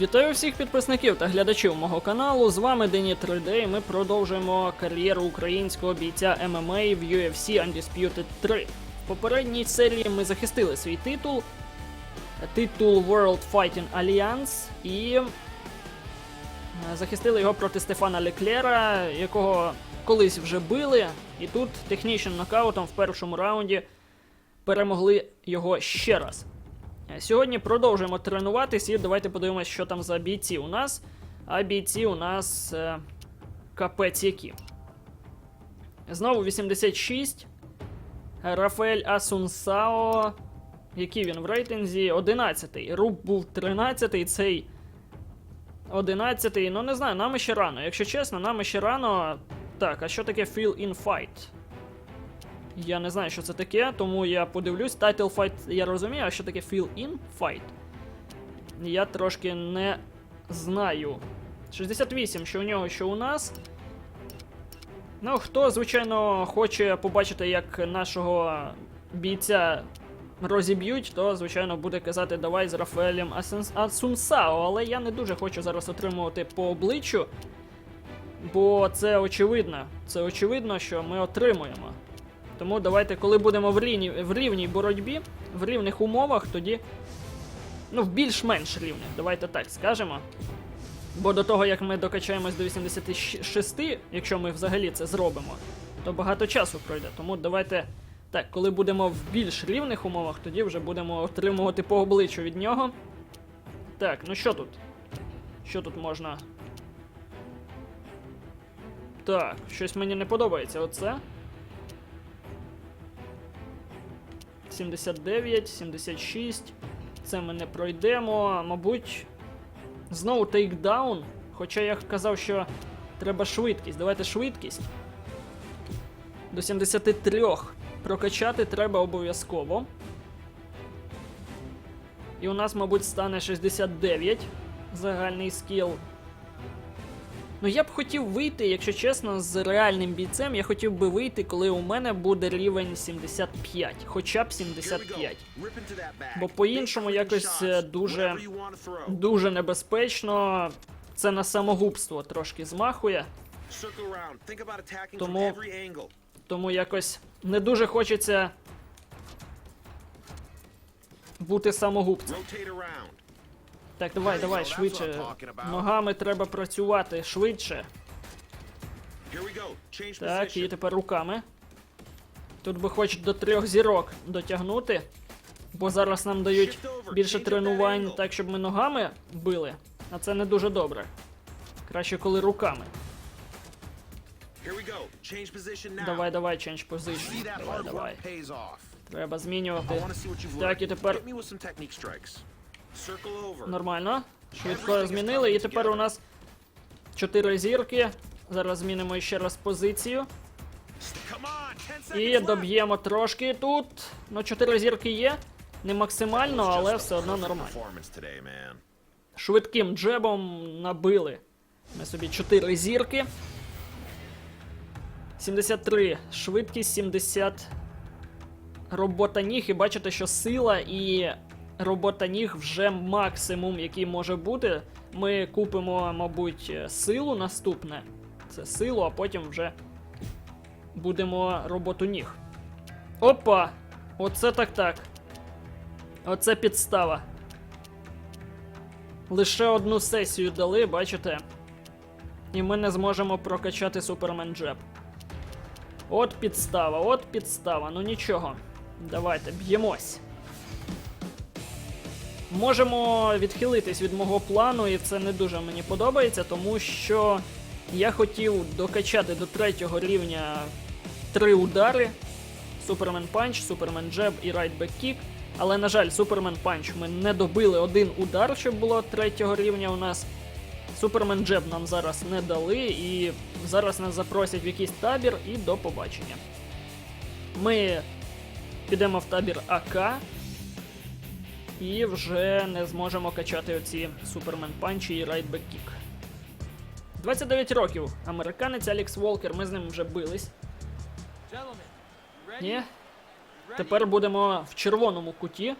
Вітаю всіх підписників та глядачів мого каналу. З вами Дені 3D і ми продовжуємо кар'єру українського бійця ММА в UFC Undisputed 3. В попередній серії ми захистили свій титул, титул World Fighting Alliance, і е, захистили його проти Стефана Леклера, якого колись вже били, і тут технічним нокаутом в першому раунді перемогли його ще раз. Сьогодні продовжуємо тренуватись і давайте подивимось, що там за бійці у нас. А бійці у нас е, капець які. Знову 86. Рафаель Асунсао. Який він в рейтинзі? 11-й. Руб був 13-й, цей 11-й. Ну не знаю, нам ще рано. Якщо чесно, нам ще рано. Так, а що таке Feel in Fight? Я не знаю, що це таке, тому я подивлюсь. Title Fight я розумію, а що таке Fill In Fight? Я трошки не знаю. 68, що у нього, що у нас. Ну, хто, звичайно, хоче побачити, як нашого бійця розіб'ють, то, звичайно, буде казати, давай з Рафаелем Асунсао, але я не дуже хочу зараз отримувати по обличчю. Бо це очевидно. Це очевидно, що ми отримуємо. Тому давайте, коли будемо в рівній, в рівній боротьбі, в рівних умовах, тоді. Ну, в більш-менш рівних, давайте так скажемо. Бо до того, як ми докачаємось до 86, якщо ми взагалі це зробимо, то багато часу пройде. Тому давайте. Так, коли будемо в більш рівних умовах, тоді вже будемо отримувати по обличчю від нього. Так, ну що тут? Що тут можна? Так, щось мені не подобається. Оце. 79, 76. Це ми не пройдемо. Мабуть, знову тейкдаун. Хоча я казав, що треба швидкість. Давайте швидкість. До 73 прокачати треба обов'язково. І у нас, мабуть, стане 69 загальний скіл. Ну, я б хотів вийти, якщо чесно, з реальним бійцем. Я хотів би вийти, коли у мене буде рівень 75, хоча б 75. Бо по-іншому якось е, дуже, дуже небезпечно. Це на самогубство трошки змахує, Тому- тому якось не дуже хочеться бути самогубцем. Так, давай, давай, швидше. Ногами треба працювати швидше. Так, і тепер руками. Тут би хоч до трьох зірок дотягнути. Бо зараз нам дають більше тренувань так, щоб ми ногами били. А це не дуже добре. Краще, коли руками. Давай, давай, change position. Давай, давай. Треба змінювати. Так, і тепер нормально. Швидко змінили, і тепер у нас чотири зірки. Зараз змінимо ще раз позицію. І доб'ємо трошки тут. Ну, чотири зірки є. Не максимально, але все одно нормально. Швидким джебом набили. Ми собі 4 зірки. 73 швидкість, 70 робота ніг. І бачите, що сила і робота ніг вже максимум, який може бути. Ми купимо, мабуть, силу наступне. Це силу, а потім вже будемо роботу ніг. Опа! Оце так так. Оце підстава. Лише одну сесію дали, бачите? І ми не зможемо прокачати Супермен Джеб. От підстава, от підстава. Ну нічого. Давайте б'ємось. Можемо відхилитись від мого плану, і це не дуже мені подобається, тому що я хотів докачати до третього рівня три удари: Супермен Панч, Супермен Джеб і Райтбек Кік. Але, на жаль, Супермен Панч ми не добили один удар, щоб було третього рівня у нас. Супермен Джеб нам зараз не дали, і зараз нас запросять в якийсь табір і до побачення. Ми підемо в табір АК і вже не зможемо качати оці Супермен Панчі і Райтбек Кік. 29 років. Американець Алікс Волкер, ми з ним вже бились. Ні? Тепер будемо в червоному куті.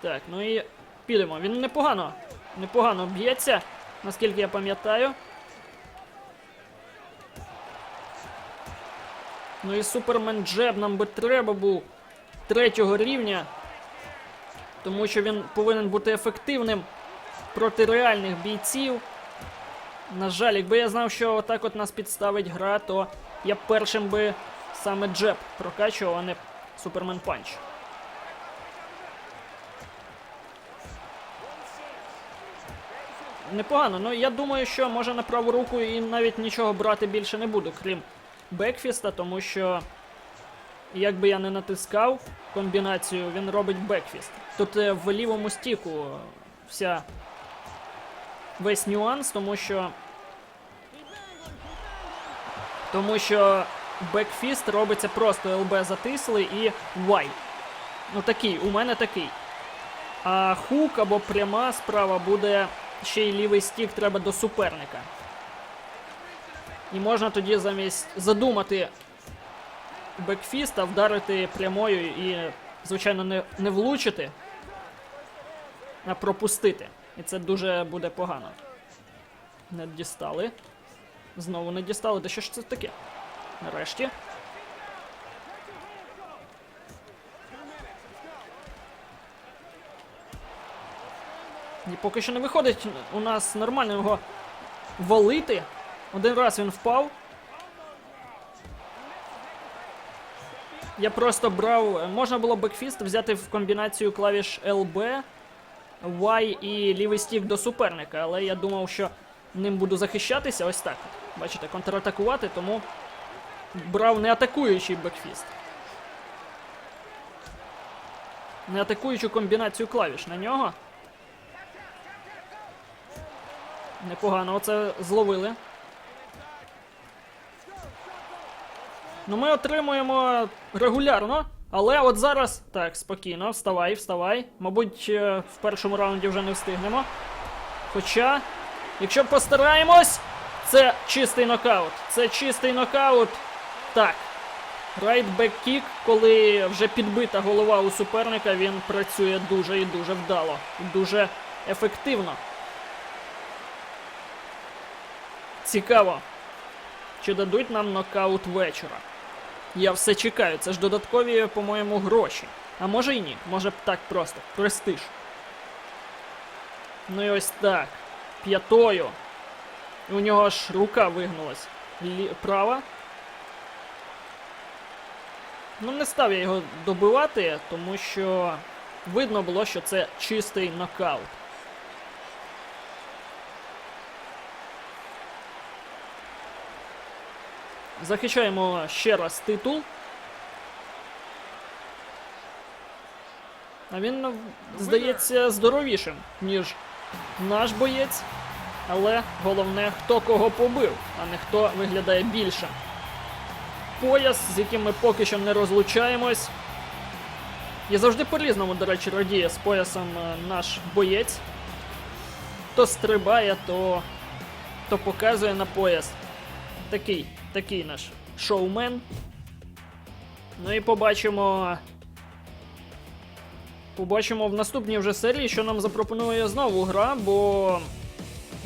Так, ну і підемо. Він непогано, непогано б'ється, наскільки я пам'ятаю. Ну і Супермен Джеб нам би треба був третього рівня. Тому що він повинен бути ефективним проти реальних бійців. На жаль, якби я знав, що отак от нас підставить гра, то я першим би саме джеб прокачував, а не Супермен Панч. Непогано, ну я думаю, що може на праву руку і навіть нічого брати більше не буду, крім бекфіста, тому що як би я не натискав комбінацію, він робить бекфіст. Тут е, в лівому стіку вся весь нюанс, тому що. Тому що бекфіст робиться просто ЛБ затисли і Y. Ну такий, у мене такий. А хук або пряма справа буде ще й лівий стік треба до суперника. І можна тоді замість задумати бекфіста, вдарити прямою і, звичайно, не, не влучити, а пропустити. І це дуже буде погано. Не дістали. Знову не дістали. Та що ж це таке? Нарешті. І поки що не виходить у нас нормально його валити. Один раз він впав. Я просто брав. Можна було бекфіст взяти в комбінацію клавіш LB, Y і лівий стік до суперника, але я думав, що ним буду захищатися ось так. Бачите, контратакувати, тому брав не атакуючий бекфіст. Не атакуючу комбінацію клавіш на нього. Непогано оце зловили. Ну, ми отримуємо регулярно, але от зараз. Так, спокійно, вставай, вставай. Мабуть, е, в першому раунді вже не встигнемо. Хоча, якщо постараємось, це чистий нокаут. Це чистий нокаут. Так. Райт кік, коли вже підбита голова у суперника, він працює дуже і дуже вдало. І дуже ефективно. Цікаво, чи дадуть нам нокаут вечора. Я все чекаю, це ж додаткові, по-моєму, гроші. А може і ні, може б так просто. Престиж. Ну і ось так. П'ятою. У нього аж рука вигнулась. Лі... Права. Ну, не став я його добивати, тому що видно було, що це чистий нокаут. Захищаємо ще раз титул. А він, ну, здається, здоровішим, ніж наш боєць. Але головне, хто кого побив, а не хто виглядає більше. Пояс, з яким ми поки що не розлучаємось. І завжди по-різному, до речі, радіє з поясом е, наш боєць. То стрибає, то, то показує на пояс. Такий, такий наш шоумен. Ну і побачимо. Побачимо в наступній вже серії, що нам запропонує знову гра, бо.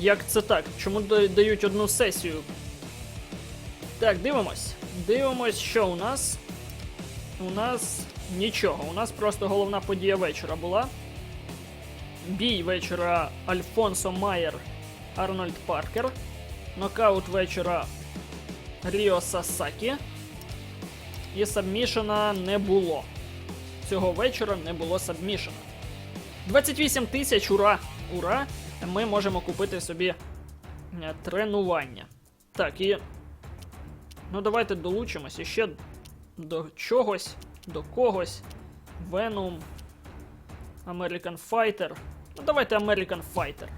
Як це так? Чому дають одну сесію? Так, дивимось. Дивимось, що у нас. У нас нічого. У нас просто головна подія вечора була. Бій вечора Альфонсо Майер, Арнольд Паркер. Нокаут вечора Ріо Сасакі. І сабмішена не було. Цього вечора не було сабмішена. 28 тисяч, ура! Ура! Ми можемо купити собі е, тренування. Так, і. Ну, давайте долучимося ще до чогось, до когось. Venom. American Fighter. Ну, давайте American Fighter.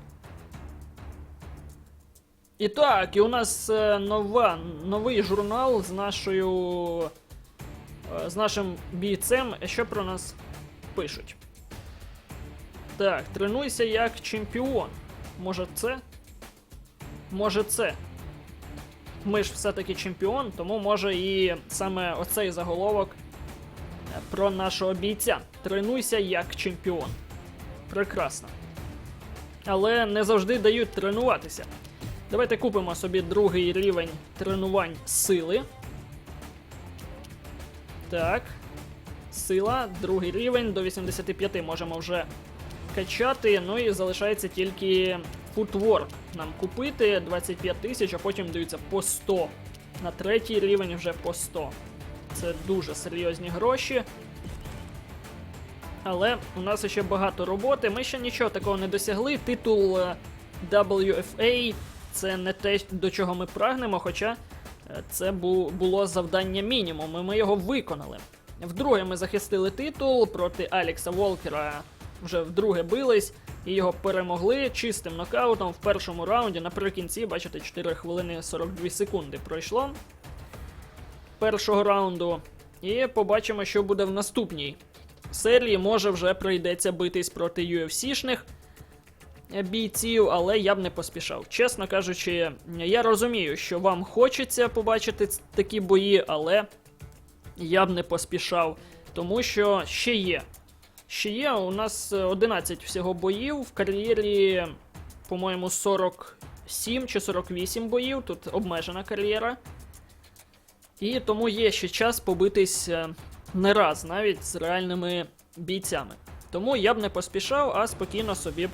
І так, і у нас е, нова, новий журнал з нашою. е, з нашим бійцем. Що про нас пишуть? Так, тренуйся як чемпіон. Може це? Може це. Ми ж все-таки чемпіон, тому може і саме оцей заголовок е, про нашого бійця. Тренуйся як чемпіон. прекрасно. Але не завжди дають тренуватися. Давайте купимо собі другий рівень тренувань сили. Так. Сила, другий рівень, до 85 можемо вже качати. Ну і залишається тільки футворк нам купити 25 тисяч, а потім даються по 100. На третій рівень вже по 100. Це дуже серйозні гроші. Але у нас ще багато роботи. Ми ще нічого такого не досягли. Титул е, WFA це не те, до чого ми прагнемо, хоча е, це було завдання мінімум, і ми його виконали. Вдруге ми захистили титул проти Алекса Волкера. Вже вдруге бились і його перемогли чистим нокаутом в першому раунді. Наприкінці, бачите, 4 хвилини 42 секунди пройшло першого раунду. І побачимо, що буде в наступній серії. Може, вже прийдеться битись проти UFC-шних бійців, але я б не поспішав. Чесно кажучи, я розумію, що вам хочеться побачити такі бої, але я б не поспішав, тому що ще є. Ще є, у нас е, 11 всього боїв в кар'єрі, по-моєму, 47 чи 48 боїв. Тут обмежена кар'єра. І тому є ще час побитись е, не раз, навіть з реальними бійцями. Тому я б не поспішав, а спокійно собі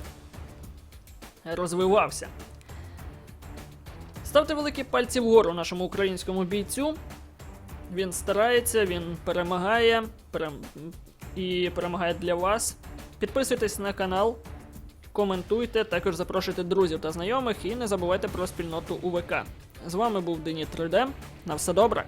розвивався. Ставте великі пальці вгору нашому українському бійцю. Він старається, він перемагає перем... і перемагає для вас. Підписуйтесь на канал, коментуйте, також запрошуйте друзів та знайомих і не забувайте про спільноту УВК. З вами був Дені 3D. На все добре.